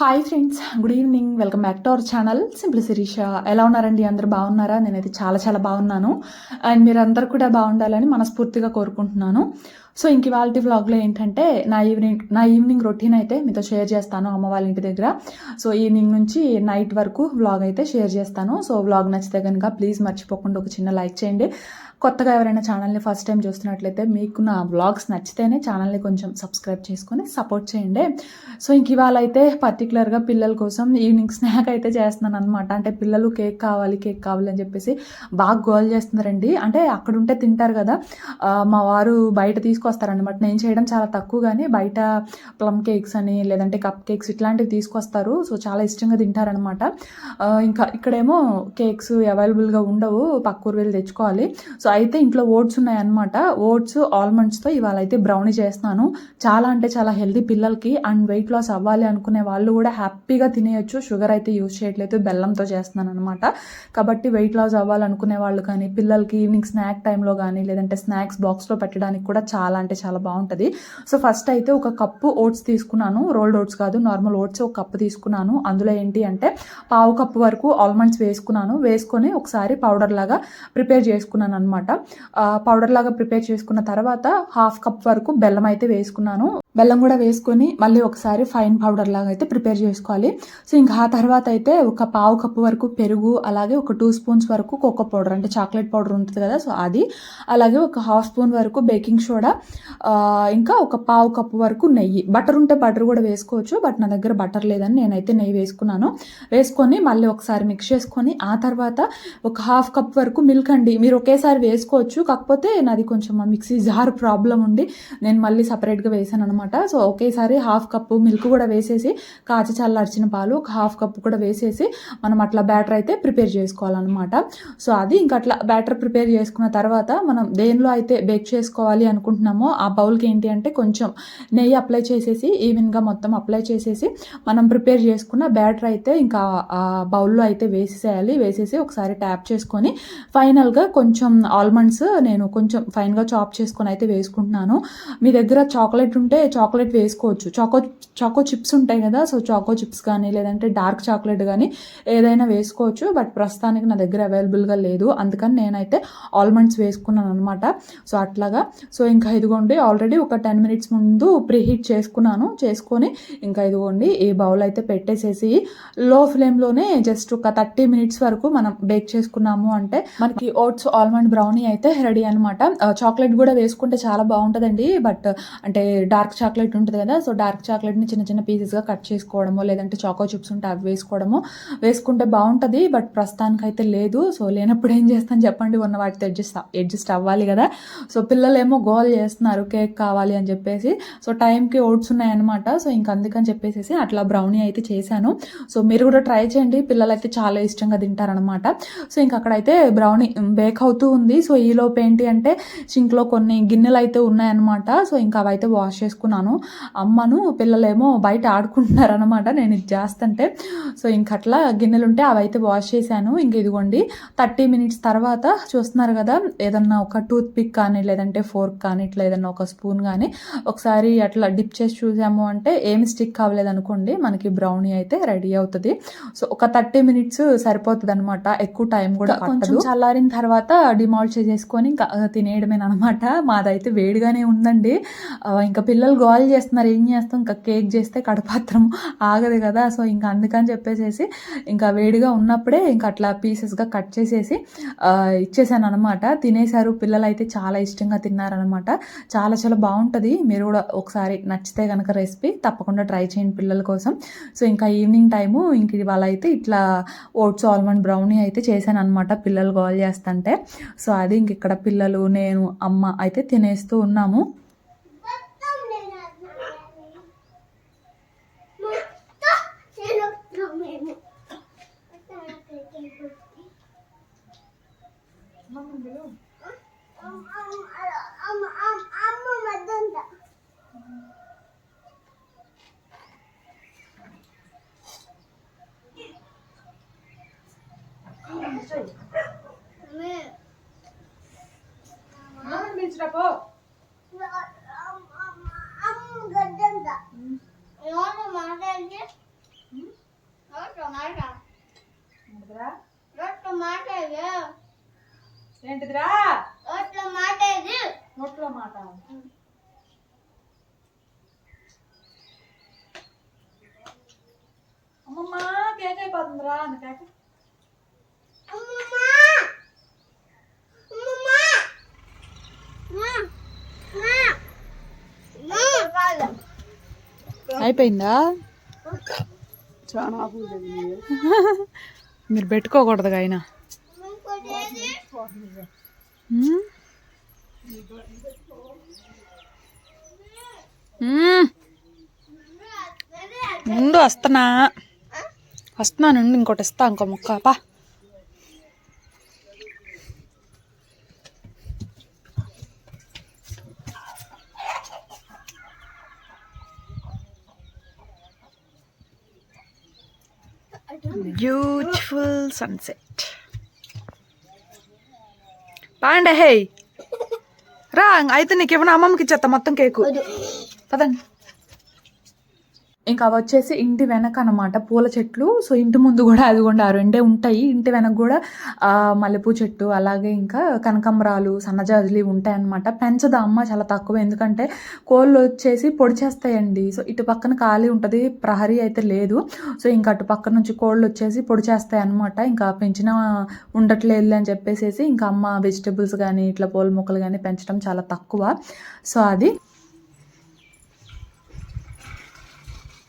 Hi friends good evening welcome back to our channel simple Sirisha ఎలా ఉన్నారండి? అందరు బాగున్నారా? నేనైతే చాలా చాలా బాగున్నాను. అండ్ మీరు అందరు కూడా బాగుండాలని మనస్ఫూర్తిగా కోరుకుంటున్నాను. సో ఇంక ఇవాళ వ్లాగ్లో ఏంటంటే నా ఈవినింగ్ నా ఈవినింగ్ రొటీన్ అయితే మీతో షేర్ చేస్తాను అమ్మ వాళ్ళ ఇంటి దగ్గర. సో ఈవినింగ్ నుంచి నైట్ వరకు వ్లాగ్ అయితే షేర్ చేస్తాను. సో వ్లాగ్ నచ్చితే కనుక ప్లీజ్ మర్చిపోకుండా ఒక చిన్న లైక్ చేయండి. కొత్తగా ఎవరైనా ఛానల్ని ఫస్ట్ టైం చూస్తున్నట్లయితే మీకు నా వ్లాగ్స్ నచ్చితేనే ఛానల్ని కొంచెం సబ్స్క్రైబ్ చేసుకొని సపోర్ట్ చేయండి. సో ఇంక ఇవాళ అయితే పర్టికులర్గా పిల్లల కోసం ఈవినింగ్ స్నాక్ అయితే చేస్తున్నాను అనమాట అంటే పిల్లలు కేక్ కావాలి కేక్ కావాలి అని చెప్పేసి బాగా గోల్ చేస్తున్నారండి. అంటే అక్కడ ఉంటే తింటారు కదా. మా వారు బయట తీసుకొస్తారనమాట నేను చేయడం చాలా తక్కువ కానీ బయట ప్లమ్ కేక్స్ అని లేదంటే కప్ కేక్స్ ఇట్లాంటివి తీసుకొస్తారు. సో చాలా ఇష్టంగా తింటారనమాట ఇంకా ఇక్కడేమో కేక్స్ అవైలబుల్గా ఉండవు. పక్కూరు వెళ్ళి తెచ్చుకోవాలి. సో అయితే ఇంట్లో ఓట్స్ ఉన్నాయన్నమాట. ఓట్స్ ఆల్మండ్స్తో ఇవాళ అయితే బ్రౌనీ చేస్తున్నాను. చాలా అంటే చాలా హెల్తీ పిల్లలకి అండ్ వెయిట్ లాస్ అవ్వాలి అనుకునే వాళ్ళు కూడా హ్యాపీగా తినేయచ్చు. షుగర్ అయితే యూజ్ చేయట్లేదు బెల్లంతో చేస్తున్నాను అనమాట కాబట్టి వెయిట్ లాస్ అవ్వాలనుకునే వాళ్ళు కానీ పిల్లలకి ఈవినింగ్ స్నాక్ టైంలో కానీ లేదంటే స్నాక్స్ బాక్స్లో పెట్టడానికి కూడా చాలా అంటే చాలా బాగుంటుంది. సో ఫస్ట్ అయితే ఒక కప్పు ఓట్స్ తీసుకున్నాను. రోల్డ్ ఓట్స్ కాదు నార్మల్ ఓట్స్ ఒక కప్పు తీసుకున్నాను. అందులో ఏంటి అంటే పావు కప్పు వరకు ఆల్మండ్స్ వేసుకున్నాను. వేసుకొని ఒకసారి పౌడర్ లాగా ప్రిపేర్ చేసుకున్నాను అనమాట పౌడర్ లాగా ప్రిపేర్ చేసుకున్న తర్వాత హాఫ్ కప్ వరకు బెల్లం అయితే వేసుకున్నాను. బెల్లం కూడా వేసుకొని మళ్ళీ ఒకసారి ఫైన్ పౌడర్ లాగా అయితే ప్రిపేర్ చేసుకోవాలి. సో ఇంకా ఆ తర్వాత అయితే ఒక పావు కప్పు వరకు పెరుగు అలాగే ఒక టూ స్పూన్స్ వరకు కోకో పౌడర్ అంటే చాక్లెట్ పౌడర్ ఉంటుంది కదా సో అది. అలాగే ఒక హాఫ్ స్పూన్ వరకు బేకింగ్ సోడా ఇంకా ఒక పావు కప్పు వరకు నెయ్యి. బటర్ ఉంటే బటర్ కూడా వేసుకోవచ్చు బట్ నా దగ్గర బటర్ లేదని నేనైతే నెయ్యి వేసుకున్నాను. వేసుకొని మళ్ళీ ఒకసారి మిక్స్ చేసుకొని ఆ తర్వాత ఒక హాఫ్ కప్ వరకు మిల్క్ అండి. మీరు ఒకేసారి వేసుకోవచ్చు కాకపోతే నాది కొంచెం మిక్సీ జార్ ప్రాబ్లం ఉండి నేను మళ్ళీ సపరేట్గా వేసాను అనమాట సో ఒకేసారి హాఫ్ కప్పు మిల్క్ కూడా వేసేసి కాచి చల్లార్చిన పాలు ఒక హాఫ్ కప్పు కూడా వేసేసి మనం అట్లా బ్యాటర్ అయితే ప్రిపేర్ చేసుకోవాలన్నమాట. సో అది ఇంకా అట్లా బ్యాటర్ ప్రిపేర్ చేసుకున్న తర్వాత మనం దేనిలో అయితే బేక్ చేసుకోవాలి అనుకుంటున్నామో ఆ బౌల్కి ఏంటి అంటే కొంచెం నెయ్యి అప్లై చేసేసి ఈవెన్గా మొత్తం అప్లై చేసేసి మనం ప్రిపేర్ చేసుకున్న బ్యాటర్ అయితే ఇంకా ఆ బౌల్లో అయితే వేసేసేయాలి. వేసేసి ఒకసారి ట్యాప్ చేసుకొని ఫైనల్గా కొంచెం ఆల్మండ్స్ నేను కొంచెం ఫైన్గా చాప్ చేసుకొని అయితే వేసుకుంటున్నాను. మీ దగ్గర చాక్లెట్ ఉంటే చాక్లెట్ వేసుకోవచ్చు. చాకో చాకో చిప్స్ ఉంటాయి కదా సో చాకో చిప్స్ కానీ లేదంటే డార్క్ చాక్లెట్ కానీ ఏదైనా వేసుకోవచ్చు బట్ ప్రస్తుతానికి నా దగ్గర అవైలబుల్గా లేదు. అందుకని నేనైతే ఆల్మండ్స్ వేసుకున్నాను అనమాట సో అట్లాగా సో ఇంకా ఇదిగోండి ఆల్రెడీ ఒక టెన్ మినిట్స్ ముందు ప్రీహీట్ చేసుకున్నాను. చేసుకొని ఇంకా ఇదిగోండి ఈ బౌల్ అయితే పెట్టేసేసి లో ఫ్లేమ్లోనే జస్ట్ ఒక థర్టీ మినిట్స్ వరకు మనం బేక్ చేసుకున్నాము అంటే మనకి ఓట్స్ ఆల్మండ్ బ్రౌనీ అయితే రెడీ అనమాట చాక్లెట్ కూడా వేసుకుంటే చాలా బాగుంటుందండి బట్ అంటే డార్క్ చాక్లెట్ ఉంటుంది కదా సో డార్క్ చాక్లెట్ని చిన్న చిన్న పీసెస్గా కట్ చేసుకోవడమో లేదంటే చాకో చిప్స్ ఉంటే అవి వేసుకోవడము వేసుకుంటే బాగుంటుంది బట్ ప్రస్తుతానికి అయితే లేదు. సో లేనప్పుడు ఏం చేస్తాను చెప్పండి ఉన్న వాటితో అడ్జస్ట్ అడ్జస్ట్ అవ్వాలి కదా. సో పిల్లలేమో గోల్ చేస్తున్నారు కేక్ కావాలి అని చెప్పేసి. సో టైంకి ఓట్స్ ఉన్నాయన్నమాట. సో ఇంక అందుకని చెప్పేసి అట్లా బ్రౌనీ అయితే చేశాను. సో మీరు కూడా ట్రై చేయండి. పిల్లలు అయితే చాలా ఇష్టంగా తింటారనమాట సో ఇంక అక్కడైతే బ్రౌనీ బేక్ అవుతూ ఉంది. సో ఈలోపు ఏంటి అంటే సింక్లో కొన్ని గిన్నెలు అయితే ఉన్నాయన్నమాట. సో ఇంకా అవైతే వాష్ చేసుకున్నాను అమ్మను పిల్లలేమో బయట ఆడుకుంటున్నారనమాట నేను ఇది చేస్తుంటే. సో ఇంక అట్లా గిన్నెలు ఉంటే అవైతే వాష్ చేశాను. ఇంక ఇదిగోండి థర్టీ మినిట్స్ తర్వాత చూస్తున్నారు కదా ఏదన్నా ఒక టూత్ పిక్ కానీ లేదంటే ఫోర్క్ కానీ ఇట్లా ఏదన్నా ఒక స్పూన్ కానీ ఒకసారి అట్లా డిప్ చేసి చూసాము అంటే ఏమి స్టిక్ అవ్వలేదు అనుకోండి మనకి బ్రౌనీ అయితే రెడీ అవుతుంది. సో ఒక థర్టీ మినిట్స్ సరిపోతుంది అనమాట ఎక్కువ టైం కూడా కొంచెం చల్లారిన తర్వాత డిమాల్ట్ చేసేసుకొని ఇంకా తినేయడమేనమాట మాదైతే వేడిగానే ఉందండి. ఇంకా పిల్లలు గోల్ చేస్తున్నారు. ఏం చేస్తాం? ఇంకా కేక్ చేస్తే కడపాత్రం ఆగదు కదా. సో ఇంకా అందుకని చెప్పేసేసి ఇంకా వేడిగా ఉన్నప్పుడే ఇంకా అట్లా పీసెస్గా కట్ చేసేసి ఇచ్చేసాను అనమాట తినేశారు. పిల్లలు అయితే చాలా ఇష్టంగా తిన్నారనమాట చాలా చాలా బాగుంటుంది. మీరు కూడా ఒకసారి నచ్చితే కనుక రెసిపీ తప్పకుండా ట్రై చేయండి పిల్లల కోసం. సో ఇంకా ఈవినింగ్ టైము ఇంక ఇవాళ అయితే ఇట్లా ఓట్స్ ఆల్మండ్ బ్రౌనీ అయితే చేశాను అనమాట పిల్లలు గోల్ చేస్తుంటే. సో అది ఇంక ఇక్కడ పిల్లలు నేను అమ్మ అయితే తినేస్తూ ఉన్నాము. తీసుకురా పో. ఏంటిదిరా? నోట్లో మాట. అమ్మమ్మ కేక్ అయిపోతుందిరా అని కేక. అమ్మమ్మ అయిపోయిందా? చాలా మీరు పెట్టుకోకూడదు ఆయన. ముందు వస్తున్నా. వస్తున్నాను ఇంకోటి ఇస్తా ఇంకో ముక్క. పా. బ్యూటిఫుల్ సన్సెట్ బాగుండే హే రా అయితే నీకు ఏమన్నా అమ్మమ్మకి ఇచ్చేస్తా మొత్తం కేకు. పదండి. ఇంకా అవి వచ్చేసి ఇంటి వెనక అనమాట పూల చెట్లు. సో ఇంటి ముందు కూడా అది కూడా రెండే ఉంటాయి. ఇంటి వెనక కూడా మల్లెపూ చెట్టు అలాగే ఇంకా కనకంబరాలు సన్నజాజులు ఇవి ఉంటాయి అన్నమాట పెంచదు అమ్మ? చాలా తక్కువ. ఎందుకంటే కోళ్ళు వచ్చేసి పొడి చేస్తాయండి. సో ఇటు పక్కన ఖాళీ ఉంటుంది ప్రహరీ అయితే లేదు. సో ఇంకా అటు పక్క నుంచి కోళ్ళు వచ్చేసి పొడి చేస్తాయి అనమాట ఇంకా పెంచిన ఉండట్లేదు అని చెప్పేసేసి ఇంకా అమ్మ వెజిటబుల్స్ కానీ ఇట్లా పూల మొక్కలు కానీ పెంచడం చాలా తక్కువ. సో అది అది మమ్మీ పెట్టింది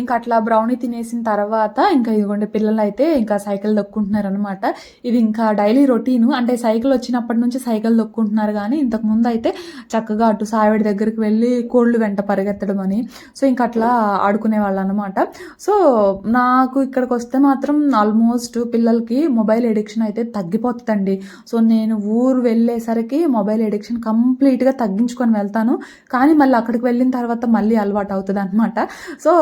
ఇంకా అట్లా బ్రౌనీ తినేసిన తర్వాత ఇంకా ఇదిగోండి పిల్లలు అయితే ఇంకా సైకిల్ దొక్కుంటున్నారు అనమాట ఇది ఇంకా డైలీ రొటీన్ అంటే సైకిల్ వచ్చినప్పటి నుంచి సైకిల్ దొక్కుంటున్నారు కానీ ఇంతకు ముందు అయితే చక్కగా అటు సావిడి దగ్గరికి వెళ్ళి కోళ్ళు వెంట పరిగెత్తడం అని. సో ఇంకా అట్లా ఆడుకునే వాళ్ళు అనమాట సో నాకు ఇక్కడికి వస్తే మాత్రం ఆల్మోస్ట్ పిల్లలకి మొబైల్ ఎడిక్షన్ అయితే తగ్గిపోతుందండి. సో నేను ఊరు వెళ్ళేసరికి మొబైల్ ఎడిక్షన్ కంప్లీట్గా తగ్గించుకొని వెళ్తాను. కానీ మళ్ళీ అక్కడికి వెళ్ళిన తర్వాత మళ్ళీ అలవాటు అవుతుంది అనమాట సో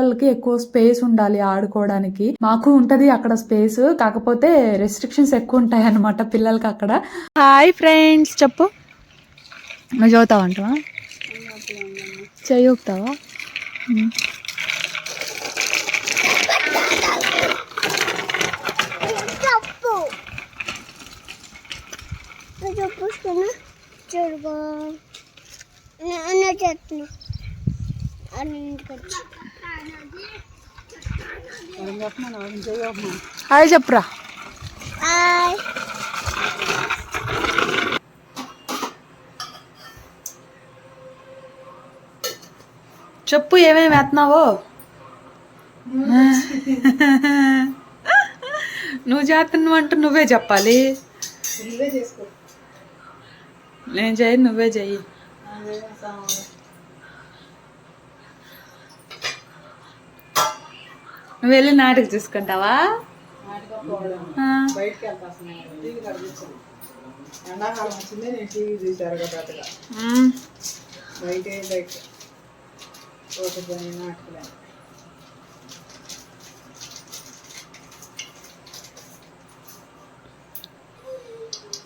పిల్లలకి ఎక్కువ స్పేస్ ఉండాలి ఆడుకోవడానికి. మాకు ఉంటది అక్కడ స్పేస్ కాకపోతే రెస్ట్రిక్షన్స్ ఎక్కువ ఉంటాయి అనమాట పిల్లలకి అక్కడ. హాయ్ ఫ్రెండ్స్ చెప్పు. నువ్వు చూపుస్తున్నా చూడుకో. అన్న చెట్లు అన్నింటికొచ్చి హాయ్ చెప్పురా. హాయ్. చెప్పు ఏమేమి వేస్తున్నావో? నువ్వు చేస్తున్నావు అంటూ నువ్వే చెప్పాలి. నువ్వే చేసుకో. నేను చేయను నువ్వే చెయ్యి నువ్వు వెళ్ళి నాటికి చూసుకుంటావా ఆ. బయటికి వెళ్తాను టీవీ కనిపించదు ఎండాకాలం వచ్చిందే నేను టీవీ చూశారు కదా పెద్దగా మ్మ్. బయటే బయట తోట పని నాటుకులే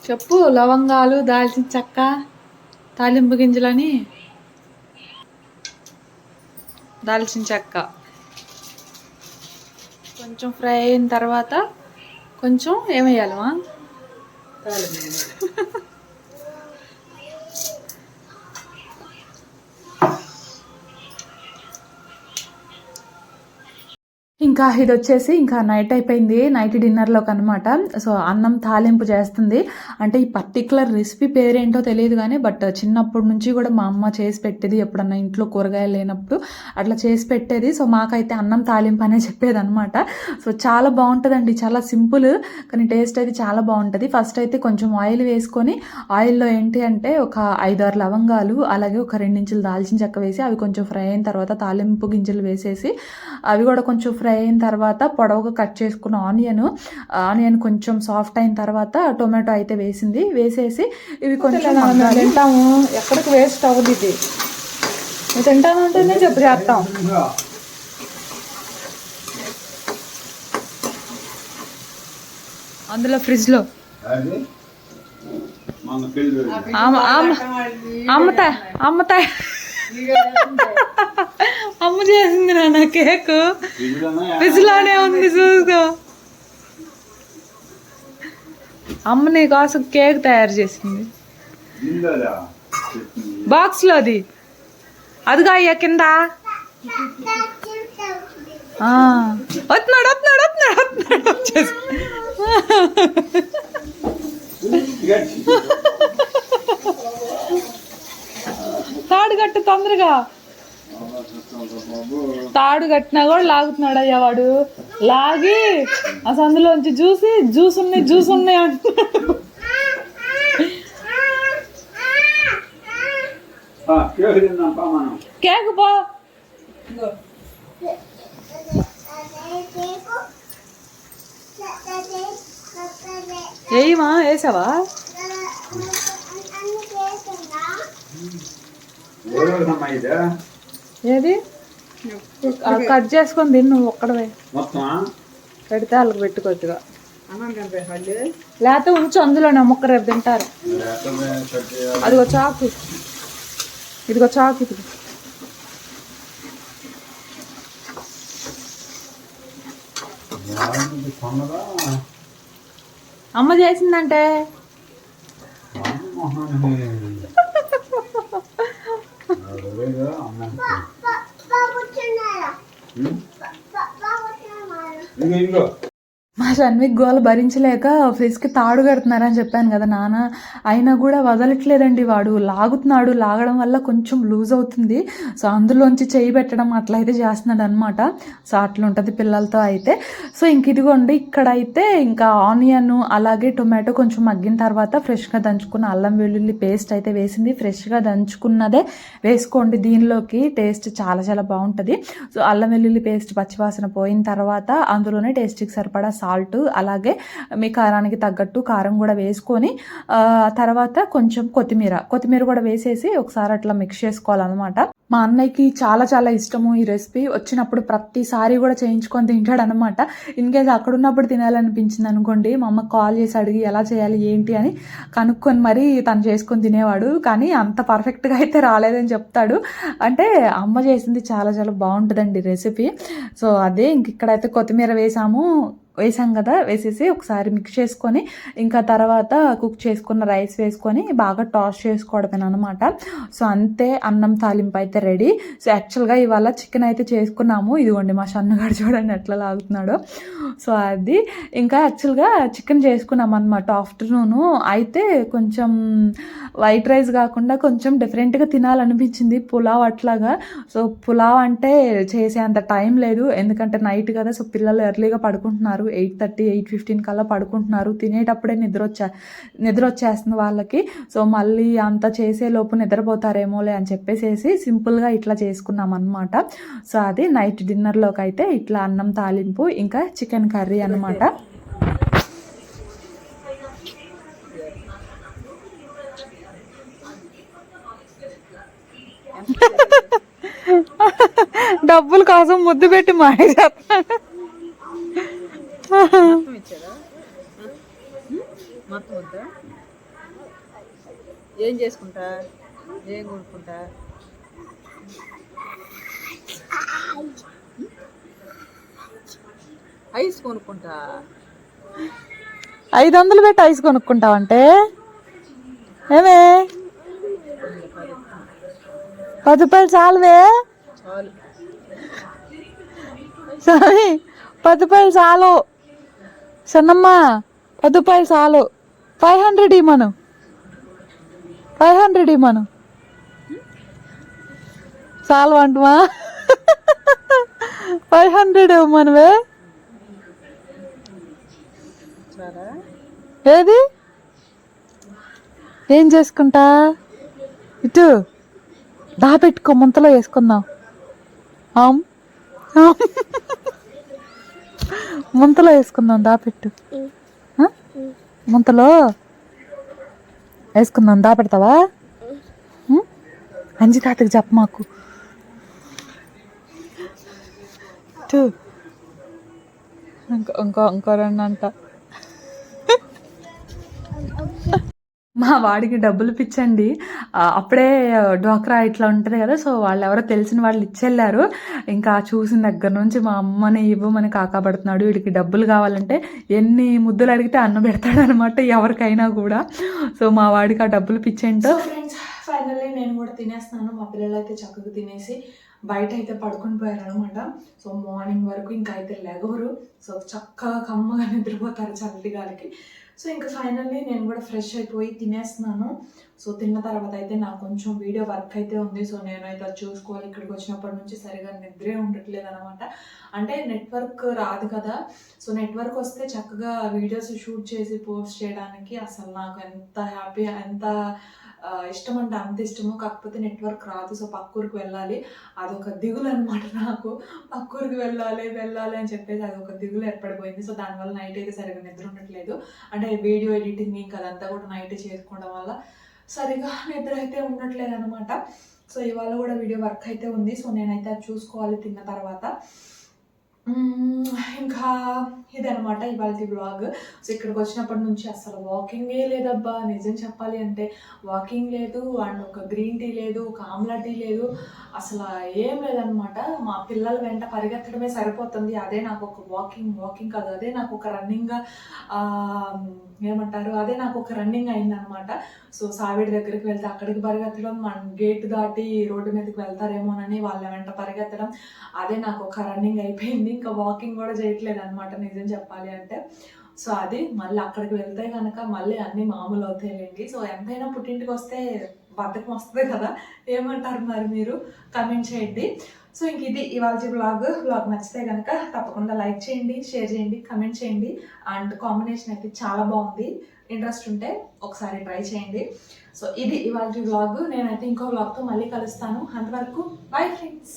చెప్పు లవంగాలు దాల్చిన చెక్క తాలింపు గింజలని. దాల్చిన చెక్క. కొంచెం ఫ్రై అయిన తర్వాత కొంచెం ఏమేయాలమా ఇంకా ఇది వచ్చేసి ఇంకా నైట్ అయిపోయింది నైట్ డిన్నర్లోకి అనమాట సో అన్నం తాలింపు చేస్తుంది. అంటే ఈ పర్టికులర్ రెసిపీ పేరేంటో తెలియదు కానీ బట్ చిన్నప్పటి నుంచి కూడా మా అమ్మ చేసి పెట్టేది ఎప్పుడన్నా ఇంట్లో కూరగాయలు లేనప్పుడు అట్లా చేసి పెట్టేది. సో మాకైతే అన్నం తాలింపు అనే చెప్పేది అనమాట సో చాలా బాగుంటుందండి. చాలా సింపుల్ కానీ టేస్ట్ అయితే చాలా బాగుంటుంది. ఫస్ట్ అయితే కొంచెం ఆయిల్ వేసుకొని ఆయిల్లో ఏంటి అంటే ఒక ఐదారు లవంగాలు అలాగే ఒక రెండించులు దాల్చిన చెక్క వేసి అవి కొంచెం ఫ్రై అయిన తర్వాత తాలింపు గింజలు వేసేసి అవి కూడా కొంచెం ఫ్రై అయిన తర్వాత పొడవుగా కట్ చేసుకున్న ఆనియన్ ఆనియన్ కొంచెం సాఫ్ట్ అయిన తర్వాత టొమాటో అయితే వేసింది. వేసేసి ఇవి కొంచెం. తింటాము. ఎక్కడికి వేస్ట్ అవ్వదు ఇది. నువ్వు తింటానంటేనే చెప్పు చేస్తాం అందులో ఫ్రిడ్జ్లో. అమ్మతా అమ్మతా అమ్మ చేసింది నాన్న కేక్. ఫ్రిడ్జ్లోనే ఉంది చూసుకో. అమ్మ నీ కోసం కేక్ తయారు చేసింది. దిందరా బాక్స్ లోది అదిగా అయ్యా కింద. వస్తున్నాడు వస్తున్నాడు వస్తున్నాడు వస్తున్నాడు వచ్చేసి. తాడు కట్టు తొందరగా. తాడు కట్టినా కూడా లాగుతున్నాడు అయ్యా వాడు. లాగి ఆ సందులోంచి చూసి జ్యూస్ ఉన్నాయి జ్యూస్ ఉన్నాయి అంటున్నాడు కేక్ పా మనం. కేక్ పో. ఏమా వేసావా? ఏది? కట్ చేసుకొని తిను నువ్వు ఒక్కడవే. పెడితే వాళ్ళకి పెట్టుకోవచ్చుగా లేకపోతే ఉంచు అందులోనే మొక్క రేపు తింటారు. అదిగో చాకు. ఇదిగో చాకు ఇది. యాడికి కొన్నదా? అమ్మ చేసిందంటే రామ్మోహన్ అదేగా అమ్మ ఉం? ఇదిగో ఇదిగో మా షన్విక్ గోల భరించలేక ఫ్రిజ్కి తాడు కడుతున్నారని చెప్పాను కదా నాన్న. అయినా కూడా వదలట్లేదండి వాడు. లాగుతున్నాడు. లాగడం వల్ల కొంచెం లూజ్ అవుతుంది. సో అందులోంచి చేయి పెట్టడం అట్లా అయితే చేస్తున్నాడు అనమాట సో అట్లా ఉంటుంది పిల్లలతో అయితే. సో ఇంక ఇదిగోండి ఇక్కడైతే ఇంకా ఆనియన్ అలాగే టొమాటో కొంచెం మగ్గిన తర్వాత ఫ్రెష్గా దంచుకున్న అల్లం వెల్లుల్లి పేస్ట్ అయితే వేసింది. ఫ్రెష్గా దంచుకున్నదే వేసుకోండి. దీనిలోకి టేస్ట్ చాలా చాలా బాగుంటుంది. సో అల్లం వెల్లుల్లి పేస్ట్ పచ్చివాసన పోయిన తర్వాత అందులోనే టేస్ట్కి సరిపడా సాల్ట్ అలాగే మీ కారానికి తగ్గట్టు కారం కూడా వేసుకొని తర్వాత కొంచెం కొత్తిమీర. కొత్తిమీర కూడా వేసేసి ఒకసారి అట్లా మిక్స్ చేసుకోవాలన్నమాట. మా అన్నయ్యకి చాలా చాలా ఇష్టము ఈ రెసిపీ. వచ్చినప్పుడు ప్రతిసారి కూడా చేయించుకొని తింటాడు అనమాట ఇన్ కేస్ అక్కడ ఉన్నప్పుడు తినాలనిపించింది అనుకోండి మా అమ్మ కాల్ చేసి అడిగి ఎలా చేయాలి ఏంటి అని కనుక్కొని మరీ తను చేసుకొని తినేవాడు. కానీ అంత పర్ఫెక్ట్గా అయితే రాలేదని చెప్తాడు. అంటే అమ్మ చేసింది చాలా చాలా బాగుంటుందండి రెసిపీ. సో అదే ఇంక ఇక్కడైతే కొత్తిమీర వేసాము. వేసాం కదా వేసేసి ఒకసారి మిక్స్ చేసుకొని ఇంకా తర్వాత కుక్ చేసుకున్న రైస్ వేసుకొని బాగా టాస్ చేసుకోవడమే అనమాట సో అంతే అన్నం తాలింపు అయితే రెడీ సో యాక్చువల్గా ఇవాళ చికెన్ అయితే చేసుకున్నాము. ఇదిగోండి మా షన్నగాడు చూడండి ఎట్లా లాగుతున్నాడో. సో అది. ఇంకా యాక్చువల్గా చికెన్ చేసుకున్నాం అనమాట ఆఫ్టర్నూను అయితే కొంచెం వైట్ రైస్ కాకుండా కొంచెం డిఫరెంట్గా తినాలనిపించింది పులావ్ అట్లాగా. సో పులావ్ అంటే చేసే అంత టైం లేదు. ఎందుకంటే నైట్ కదా సో పిల్లలు ఎర్లీగా పడుకుంటున్నారు. ఎయిట్ థర్టీ ఎయిట్ ఫిఫ్టీన్ కల్లా పడుకుంటున్నారు. తినేటప్పుడే నిద్ర వచ్చే నిద్ర వచ్చేస్తుంది వాళ్ళకి. సో మళ్ళీ అంత చేసే లోపు నిద్రపోతారేమోలే అని చెప్పేసేసి సింపుల్గా ఇట్లా చేసుకున్నాం అనమాట సో అది నైట్ డిన్నర్లోకి అయితే ఇట్లా అన్నం తాలింపు ఇంకా చికెన్ కర్రీ అనమాట డబ్బుల కోసం ముద్దు పెట్టి మాయ చేస్తాను మొత్తం వద్దా? ఏం చేసుకుంటా? ఏం కొనుక్కుంటా? ఐస్ కొనుక్కుంటా. ఐదు వందలు పెట్టి ఐస్ కొనుక్కుంటావంటే? ఏమే? పది రూపాయలు చాలువే? చాలు. పది రూపాయలు చాలు. సన్నమ్మ పది రూపాయలు చాలు. ఫైవ్ హండ్రెడ్ ఇమ్మను. ఫైవ్ హండ్రెడ్ ఇమ్మను. చాలు అంటుమా? ఫైవ్ హండ్రెడ్ ఇవ్వమనువే ఏది? ఏం చేసుకుంటా? ఇటు దాపెట్టుకో ముంతలో వేసుకుందాం. అవును ముంతలో వేసుకుందాం దాపెట్టు? ముంతలో వేసుకుందాం దాపెడతావా? అంజి తాతకి చెప్ప మాకు. ఇంకో ఇంకో ఇంకో రెండు అంట మా వాడికి డబ్బులు పిచ్చండి. అప్పుడే డ్వాక్రా ఇట్లా ఉంటుంది కదా సో వాళ్ళు ఎవరో తెలిసిన వాళ్ళు ఇచ్చెళ్ళారు. ఇంకా చూసిన దగ్గర నుంచి మా అమ్మని ఇవ్వమని కాకాపడుతున్నాడు వీడికి డబ్బులు కావాలంటే ఎన్ని ముద్దులు అడిగితే అన్న పెడతాడనమాట ఎవరికైనా కూడా. సో మా వాడికి ఆ డబ్బులు పిచ్చేంటో ఫ్రెండ్స్ ఫైనల్లీ నేను కూడా తినేస్తాను. మా పిల్లలు అయితే చక్కగా తినేసి బయట అయితే పడుకొని పోయారు అనమాట సో మార్నింగ్ వరకు ఇంకా అయితే లెగవరు. సో చక్కగా కమ్మగా నిద్రపోతారు చల్లటి గాలికి సో ఇంకా ఫైనల్లీ నేను కూడా ఫ్రెష్ అయిపోయి తినేస్తున్నాను. సో తిన్న తర్వాత అయితే నాకు కొంచెం వీడియో వర్క్ అయితే ఉంది. సో నేనైతే అది చూసుకోవాలి ఇక్కడికి వచ్చినప్పటి నుంచి సరిగా నిద్రే ఉండట్లేదు అనమాట అంటే నెట్వర్క్ రాదు కదా. సో నెట్వర్క్ వస్తే చక్కగా వీడియోస్ షూట్ చేసి పోస్ట్ చేయడానికి అసలు నాకు ఎంత హ్యాపీ ఎంత ఇష్టం అంటే అంత ఇష్టము కాకపోతే నెట్వర్క్ రాదు సో పక్కూరికి వెళ్ళాలి. అదొక దిగులు అనమాట నాకు. పక్కూరికి వెళ్ళాలి వెళ్ళాలి అని చెప్పేసి అదొక దిగులు ఏర్పడిపోయింది. సో దానివల్ల నైట్ అయితే సరిగా నిద్ర ఉండట్లేదు. అంటే వీడియో ఎడిటింగ్ ఇంకా అదంతా కూడా నైట్ చేసుకోవడం వల్ల సరిగా నిద్ర అయితే ఉండట్లేదు అనమాట సో ఇవాళ కూడా వీడియో వర్క్ అయితే ఉంది. సో నేనైతే అది చూసుకోవాలి తిన్న తర్వాత. ఇంకా ఇదనమాట ఇవాళ బ్లాగ్ సో ఇక్కడికి వచ్చినప్పటి నుంచి అసలు వాకింగే లేదబ్బా. నిజం చెప్పాలి అంటే వాకింగ్ లేదు అండ్ ఒక గ్రీన్ టీ లేదు ఒక ఆమ్లా టీ లేదు. అసలు ఏం లేదనమాట మా పిల్లల వెంట పరిగెత్తడమే సరిపోతుంది. అదే నాకు ఒక వాకింగ్ వాకింగ్ కాదు. అదే నాకు ఒక రన్నింగ్ ఏమంటారు? అదే నాకు ఒక రన్నింగ్ అయిందనమాట సో సావిడి దగ్గరికి వెళ్తే అక్కడికి పరిగెత్తడం మన గేట్ దాటి రోడ్డు మీదకి వెళ్తారేమోనని వాళ్ళ వెంట పరిగెత్తడం అదే నాకు ఒక రన్నింగ్ అయిపోయింది. ఇంకా వాకింగ్ కూడా చేయట్లేదు అనమాట నిజం చెప్పాలి అంటే. సో అది మళ్ళీ అక్కడికి వెళ్తే కనుక మళ్ళీ అన్ని మామూలు అవుతాయి సో ఎంతైనా పుట్టింటికి వస్తే బద్దకం వస్తుంది కదా ఏమంటారు మరి మీరు? కమెంట్ చేయండి. సో ఇంక ఇది ఇవాళ బ్లాగ్ బ్లాగ్ నచ్చితే కనుక తప్పకుండా లైక్ చేయండి షేర్ చేయండి కమెంట్ చేయండి. అండ్ కాంబినేషన్ అయితే చాలా బాగుంది. ఇంట్రెస్ట్ ఉంటే ఒకసారి ట్రై చేయండి. సో ఇది ఇవాళ బ్లాగ్ నేనైతే ఇంకో బ్లాగ్తో మళ్ళీ కలుస్తాను. అంతవరకు బై ఫ్రెండ్స్